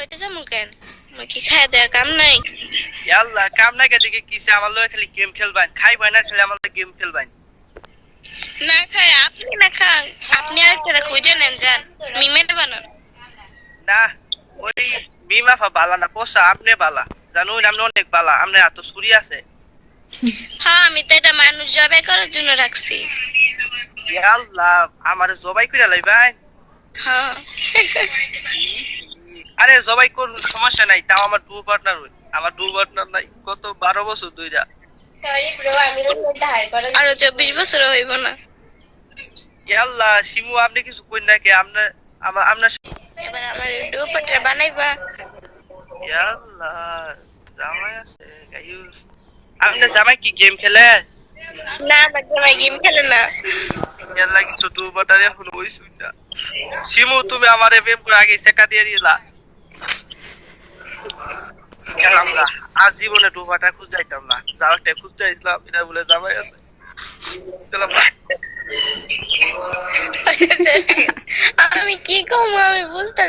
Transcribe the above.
হইতে যাব কেন? কি খায় দেয়া কাম নাই? আল্লাহ কাম না দিকে কিসে আমার লগে খালি গেম খেলবান খাইবান না খালি আমার গেম খেলবান না আপনি না খান। আপনি আর খুঁজে নেন যান। মিমেট বানান। না ওই বিমাফা বালা না পোষা আপনি বালা। জানুন আপনি অনেক বালা। আপনার এত সুরি আছে। হ্যাঁ আমি তো এটা মানুষ জবাই করার জন্য রাখছি। আল্লাহ আমার জবাই করে লাইবাই হ্যাঁ। আরে জবাই করুন সমস্যা নাই তাও আমার টু পার্টনার হই। আমার টু পার্টনার নাই কত বারো বছর দুইটা আরও চব্বিশ বছর হইব না। ইয়া আল্লাহ শিমু আপনি কিছু কই না কে? আপনার আমার আপনার এবার আমার দুপাটা বানাইবা। ইয়া আল্লাহ জামাই আছে গাইস আপনার জামাই কি গেম খেলে? না আমার জামাই গেম খেলে না। ইয়াল্লা কিছু টু পার্টনার এখন ওই সুইটা। শিমু তুমি আমারে প্রেম করে আগে সেকা দিয়ে দিলা। আমরা আজ জীবনে ডুবাটা খুঁজে খুঁজ যাইতাম না। যাওয়াটা একটা খুঁজ এটা বলে যাবাই আছে। আমি কি কম আমি বুঝতে